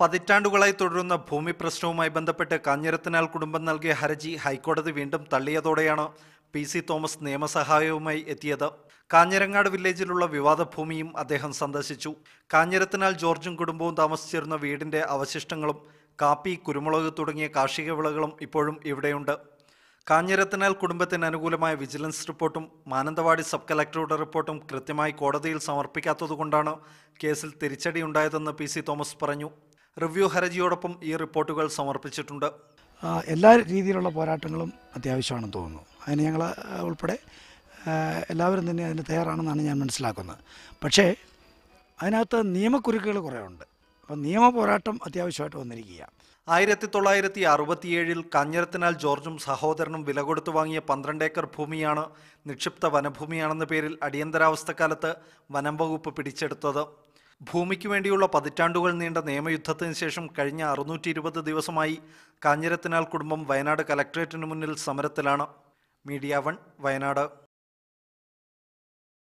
പതിറ്റാണ്ടുകളായി തുടരുന്ന ഭൂമി പ്രശ്നവുമായി ബന്ധപ്പെട്ട് കാഞ്ഞിരത്തിനാൽ കുടുംബം നൽകിയ ഹർജി ഹൈക്കോടതി വീണ്ടും തള്ളിയതോടെയാണ് പി സി തോമസ് നിയമസഹായവുമായി എത്തിയത്. കാഞ്ഞിരങ്ങാട് വില്ലേജിലുള്ള വിവാദ ഭൂമിയും അദ്ദേഹം സന്ദർശിച്ചു. കാഞ്ഞിരത്തിനാൽ ജോർജും കുടുംബവും താമസിച്ചിരുന്ന വീടിന്റെ അവശിഷ്ടങ്ങളും കാപ്പി കുരുമുളക് തുടങ്ങിയ കാർഷിക വിളകളും ഇപ്പോഴും ഇവിടെയുണ്ട്. കാഞ്ഞിരത്തിനാൽ കുടുംബത്തിന് അനുകൂലമായ വിജിലൻസ് റിപ്പോർട്ടും മാനന്തവാടി സബ് കലക്ടറുടെ റിപ്പോർട്ടും കൃത്യമായി കോടതിയിൽ സമർപ്പിക്കാത്തതുകൊണ്ടാണ് കേസിൽ തിരിച്ചടിയുണ്ടായതെന്ന് പി സി തോമസ് പറഞ്ഞു. റിവ്യൂ ഹർജിയോടൊപ്പം ഈ റിപ്പോർട്ടുകൾ സമർപ്പിച്ചിട്ടുണ്ട്. എല്ലാ രീതിയിലുള്ള പോരാട്ടങ്ങളും അത്യാവശ്യമാണെന്ന് തോന്നുന്നു. അതിന് ഞങ്ങൾ ഉൾപ്പെടെ എല്ലാവരും തന്നെ അതിന് തയ്യാറാണെന്നാണ് ഞാൻ മനസ്സിലാക്കുന്നത്. പക്ഷേ അതിനകത്ത് നിയമക്കുരുക്കുകൾ കുറേ ഉണ്ട് അപ്പം നിയമ പോരാട്ടം അത്യാവശ്യമായിട്ട് വന്നിരിക്കുക ആയിരത്തി തൊള്ളായിരത്തി അറുപത്തിയേഴിൽ കാഞ്ഞിരത്തിനാൽ ജോർജും സഹോദരനും വില കൊടുത്തു വാങ്ങിയ പന്ത്രണ്ട് ഏക്കർ ഭൂമിയാണ് നിക്ഷിപ്ത വനഭൂമിയാണെന്ന പേരിൽ അടിയന്തരാവസ്ഥക്കാലത്ത് വനം വകുപ്പ് പിടിച്ചെടുത്തത്. ഭൂമിക്ക് വേണ്ടിയുള്ള പതിറ്റാണ്ടുകൾ നീണ്ട നിയമയുദ്ധത്തിന് ശേഷം കഴിഞ്ഞ അറുന്നൂറ്റി ഇരുപത് ദിവസമായി കാഞ്ഞിരത്തിനാൽ കുടുംബം വയനാട് കലക്ട്രേറ്റിന് മുന്നിൽ സമരത്തിലാണ്. Media one Wayanad.